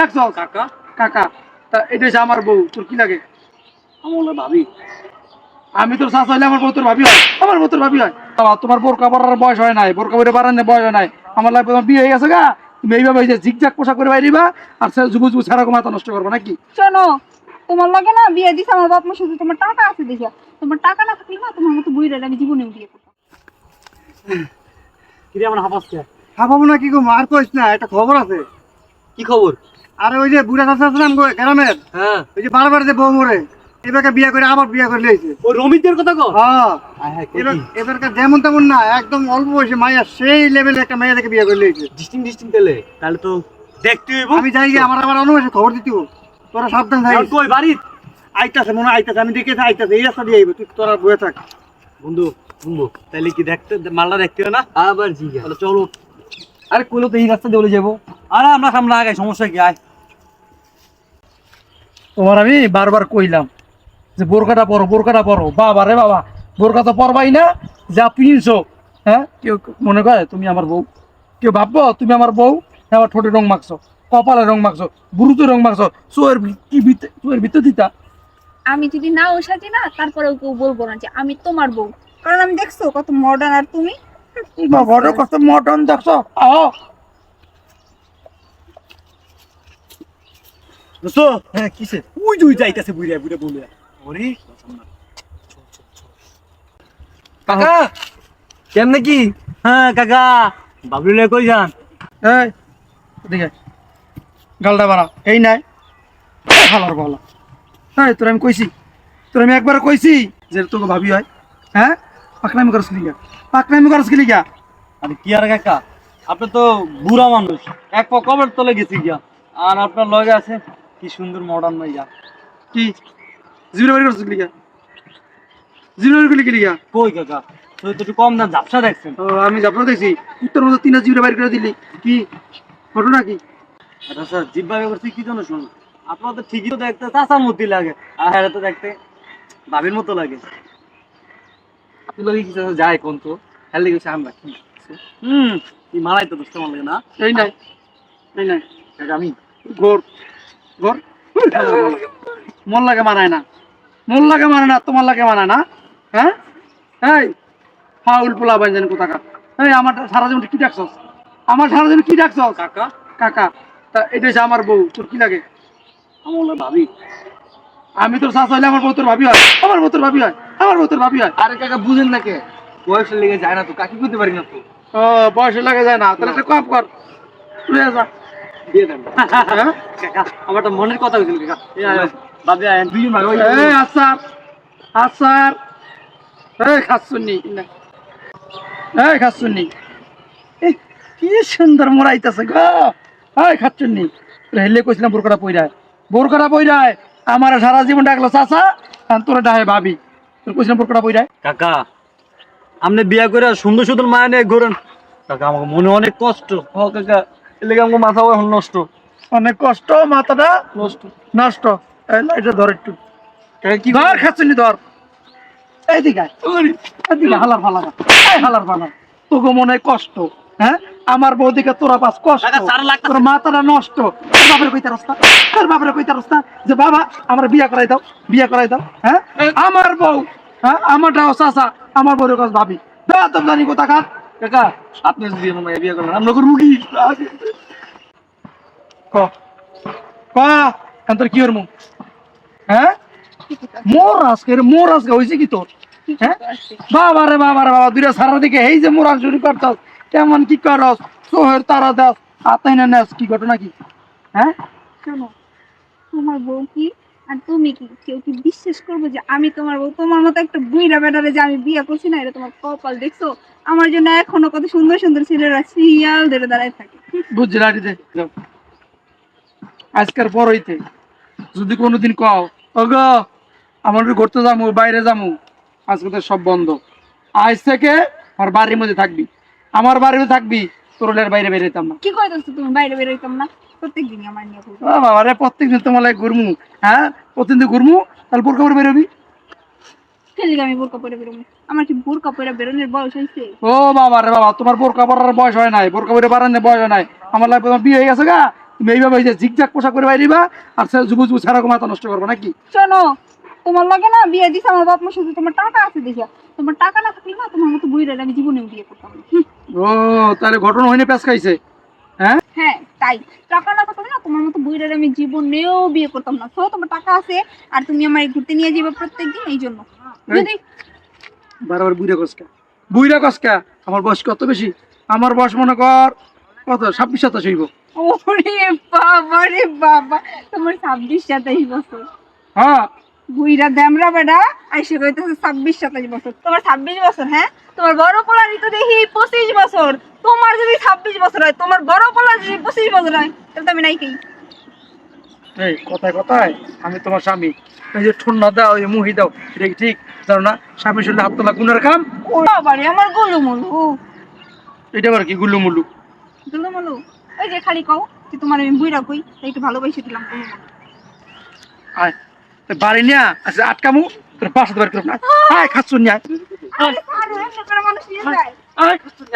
ডাকছ কাকা। কাকা তা এটা হচ্ছে আমার বউ তোর কি লাগে? আমার ভাবি আমি তোর শাশ হইলে আমার বউ তোর ভাবি হয়। আমার বউ তোর ভাবি হয়। বাবা তোমার বোরকা পরার বয়স হয় নাই বোরকা পরে বাড়ানোর বয়স হয় নাই। আমার লাইফে তোমার বিয়ে হয়ে গেছে গা। তুমি এইভাবে ওই যে ঝিকঝাক পোশাক করে বাইরিবা আর সে যুব যুব সারা মাথা নষ্ট করব নাকি? শোনো তোমার লাগে না বিয়ে দিছে আমার বাপ মা শুধু তোমার টাকা আছে দেখে। তোমার টাকা না থাকলে না তোমার মতো বুড়ি আমি জীবনে বিয়ে করতাম কিরে আমার হাফাসকে খাব না কি গো আর কইস না একটা খবর আছে। কি খবর? আরে ওই যে বুড়া চাষা গো গ্রামের? হ্যাঁ। ওই যে বারবার যে বউ মরে এবারকে বিয়ে করে আবার বিয়ে করে লিয়েছে ওই রমিতদের কথা কো হ্যাঁ। এবার এবারকার যেমন তেমন না একদম অল্প বয়সে মায়া সেই লেভেলে একটা মাইয়া থেকে বিয়ে করে লিয়েছে ডিস্টিং ডিস্টিং তেলে তাহলে তো দেখতে হইব। আমি যাই গিয়ে আমার আমার অনুমাসে খবর দিতে তোরা সাবধান থাক এখন কই বাড়ি আইতাছে মনে হয় আইতাছে। আমি দেখেছি আইতাছে। এই রাস্তা দিয়ে আইবো। তুই তোরা বয়ে থাক। বন্ধু বন্ধু তাহলে কি দেখতে মালটা দেখতে না? আবার জি তাহলে চলো। আরে কইলো তো এই রাস্তা দিয়ে যাব। আরে আমরা সামনে আগে সমস্যা কি? আয়। তোমার আমি বারবার কইলাম যে বোরকাটা পরো বোরকাটা পরো। বাবা রে বাবা বোরকা তো পরবাই না যা পিনছো হ্যাঁ? কেউ মনে করে তুমি আমার বউ। কেউ ভাববো তুমি আমার বউ? হ্যাঁ আমার ঠোঁটে রং মাখছো কপালে রং মাখছো বুড়ুতে রং মাখছো চোয়ের কি চোয়ের ভিতর দিতা? আমি যদি নাও সাজি না তারপরে কেউ বলব না যে আমি তোমার বউ। কারণ আমি দেখছ কত মডার্ন আর তুমি? বড় কত মটন দেখছ। আহ! দোস্ত হ্যাঁ কিসে উই দুই যাইতাছে বুইরা বুইরা বলে ওরে কাকা! কেমনে কি হ্যাঁ কাকা। বাবলু লে কই যান? এই এদিকে গালটা বাড়া। এই নাই হালার বলা হ্যাঁ তোর আমি কইছি। তোর আমি একবার কইছি যে তোকে ভাবি হয়। হ্যাঁ? পাকনামি করস লিগা পাকনামি করস লিগা আরে কি আর কাকা? আপনি তো বুড়া মানুষ। এক কবর তলে গেছি গিয়া। আর আপনার লগে আছে কি সুন্দর মডার্ন মাইয়া কি? জিরো বাড়ি করছিস লিগা? জিরো বাড়ি করলি কি লিগা? কই কাকা? তুই তো একটু কম দাম ঝাপসা দেখছেন। ও আমি যাব দেখছি। উত্তর মতো তিন জিরো বাড়ি করে দিলি। কি? ঘটনা কি? আচ্ছা স্যার জিব্বাবে করছি কি জন্য শুনুন? আপনার তো ঠিকই তো দেখতে চাচার মতো লাগে। আর হ্যাঁ তো দেখতে ভাবির মতো লাগে। আপনি লোক কি চাচা যায় কোন তো। হ্যাঁ লেগেছে আমরা কি হুম কি মারাই তো দোস্ত আমার লাগে না। এই নাই। এই নাই। আমি। ঘোর। ঘোর? মন লাগে মানায় না। মন লাগে মানে না তোমার লাগে মানায় না। হ্যাঁ? এই ফাউল পোলা বাঞ্জান কোথাকা এই আমার সারা জীবন কি ডাকছস আমার সারা জীবন কি ডাকছস কাকা? কাকা তা এটা হচ্ছে আমার বউ তোর কি লাগে? আমার ভাবি। আমি তোর শাশ হইলে আমার বউ তোর ভাবি হয়। আমার বউ তোর ভাবি হয়। আমার বউ তোর ভাবি হয়। আরে কাকা বুঝেন না কে? বয়সের লেগে যায় না তো কাকি করতে পারি না তো। ও বয়সে লাগে যায় না। তাহলে একটা কাপ কর। লয়ে যা। দিয়ে দেন। হ্যাঁ? কাকা আমার তো মনের কথা হয়েছিল কাকা। এই আয়, বাবি আয় দুজন ভাই এই আসার আসার। এই খাসুনি এই খাসুনি এই কি সুন্দর মোড়াইতেছে গো। এই খাচ্ছুনি হেলে কইছিলাম বোরকাটা পইরায় বোরকাটা পইরায় আমার সারা জীবন ডাকলো চাচা আর তোরা ডাহে ভাবি তোর কইছিলাম বোরকাটা পইরায় কাকা আপনি বিয়া করে সুন্দর সুন্দর মায়া নিয়ে ঘুরেন। কাকা আমাকে মনে অনেক কষ্ট। কাকা লেগে মাথা এখন নষ্ট? অনেক কষ্ট মাথাটা নষ্ট। নষ্ট। এই লাইটটা ধর একটু। কি ধর খাচ্ছুনি ধর। এইদিকে হালার ফালা এই হালার ফালা। তোকে মনে কষ্ট হ্যাঁ? আমার বৌদিকে তোরা পাস কষ্ট। তোর মাথাটা নষ্ট। তোর বাপের কইতে রাস্তা। তোর বাপের কইতে রাস্তা যে বাবা আমার বিয়া করাই দাও বিয়া করাই দাও হ্যাঁ? আমার বউ হ্যাঁ? আমারটাও চাচা আমার বউর কাছে ভাবি। বেতম জানি কোথা খাত কাকা, আপনি যদি আমার বিয়া করেন আমরা রুগী ক? ক? কি মুখ হ্যাঁ? মোর আজকে মোর আজকে হয়েছে কি তোর? হ্যাঁ? বাবা রে বাবা রে বাবা, দুইটা সারা দিকে এই যে মোরা শুরু করতাস, কেমন কি করস? সোহের তারা দাস আতাই না নেস, কি ঘটনা কি? হ্যাঁ? শোনো তোমার বউ কি? আর তুমি কি কেউ কি বিশ্বাস করব যে আমি তোমার বউ? তোমার মতো একটা বুইরা বেটারে যে আমি বিয়ে করছি না এটা তোমার কপাল দেখছ? আমার জন্য এখনও কত সুন্দর সুন্দর ছেলেরা সিরিয়াল ধরে দাঁড়ায় থাকে। দে আজকের পর হইতে যদি কোনোদিন কও ওগ আমার ঘুরতে যামু বাইরে যামু আজকে তো সব বন্ধ। আজ থেকে আমার বাড়ির মধ্যে থাকবি। আমার বাড়িতে থাকবি তোর বাইরে বের হইতাম না। কি করে তুমি বাইরে বেরোইতাম না? আমার নিয়ে ঘুরবো। প্রত্যেকদিন তোমার লাগে ঘুরমু হ্যাঁ? প্রতিদিন ঘুরমু তাহলে বোরকা পরে বেরোবি সেদিকে আমি বোরকা পরে বেরোবো। আমার কি বোরকা পরে বেরোনোর বয়স হয়েছে? ও বাবা রে বাবা তোমার বোরকা পরার বয়স হয় নাই বোরকা পরে বাড়ানোর বয়স হয় নাই। আমার লাইফে তোমার বিয়ে হয়ে গেছে গা? তুমি এইভাবে যে জিগজাগ পোশাক করে বাইরিবা আর সে যুবু যুবু ছাড়া মাথা নষ্ট করব নাকি? শোনো তোমার লাগে না বিয়ে দিছে আমার বাপ মা শুধু তোমার টাকা আছে তোমার টাকা না থাকলে না তোমার মতো আমি বিয়ে করতাম ও তাহলে ঘটনা হয়নি প্যাঁচ খাইছে হ্যাঁ? হ্যাঁ তাই টাকা না থাকলে না তোমার মতো বুড়িরা আমি জীবনেও বিয়ে করতাম না। তো তোমার টাকা আছে আর তুমি আমার ঘুরতে নিয়ে যাবে প্রত্যেকদিন এই জন্য। যদি বারবার বুইরা কসকা বুইরা কসকা আমার বয়স কত বেশি? আমার বয়স মনে কর কত? ছাব্বিশ সাতাশ হইব। ওরে বাবা রে বাবা তোমার ছাব্বিশ সাতাইশ বছর। হ্যাঁ বুইরা দ্যামরা বেডা আইসে কইতেছে ছাব্বিশ সাতাইশ বছর। তোমার ছাব্বিশ বছর হ্যাঁ? তোমার বড় পোলারই তো দেখি পঁচিশ বছর। তোমার যদি ছাব্বিশ বছর হয় তোমার বড় পোলার যদি পঁচিশ বছর হয় তাহলে তো আমি নাই খাই এই কথায় কথায় আমি তোমার স্বামী। এই যে ঠন্না দাও এই মুহি দাও এটা কি ঠিক? জানো না? স্বামী শুনলে হাত তোলা গুনার কাম? ও বাবারে আমার গোলু মলু এটা আবার কি গুল্লু মুল্লু গোলু ওই যে খালি কও যে তোমার আমি বুইরা কই একটু ভালোবাসে দিলাম আয়। বাড়ি নিয়ে আচ্ছা আটকামু তোর বাসা বাড়ি করব না? আয় খাচ্ছুন নিয়ে। আয় আয় খাচ্ছুন